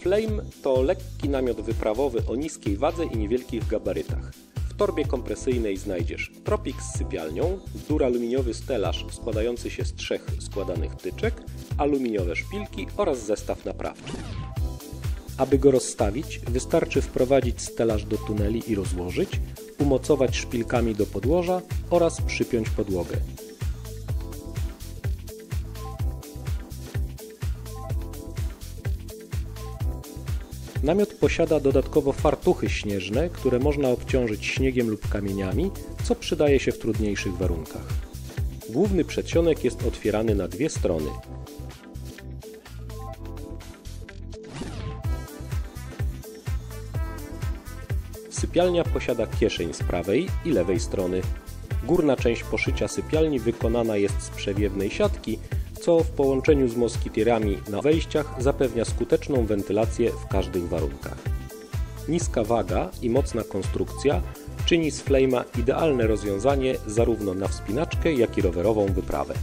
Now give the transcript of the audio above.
Flame to lekki namiot wyprawowy o niskiej wadze i niewielkich gabarytach. W torbie kompresyjnej znajdziesz tropik z sypialnią, duraluminiowy stelaż składający się z trzech składanych tyczek, aluminiowe szpilki oraz zestaw naprawczy. Aby go rozstawić, wystarczy wprowadzić stelaż do tuneli i rozłożyć, umocować szpilkami do podłoża oraz przypiąć podłogę. Namiot posiada dodatkowo fartuchy śnieżne, które można obciążyć śniegiem lub kamieniami, co przydaje się w trudniejszych warunkach. Główny przedsionek jest otwierany na dwie strony. Sypialnia posiada kieszeń z prawej i lewej strony. Górna część poszycia sypialni wykonana jest z przewiewnej siatki, co w połączeniu z moskitierami na wejściach zapewnia skuteczną wentylację w każdych warunkach. Niska waga i mocna konstrukcja czyni z Flame'a idealne rozwiązanie zarówno na wspinaczkę, jak i rowerową wyprawę.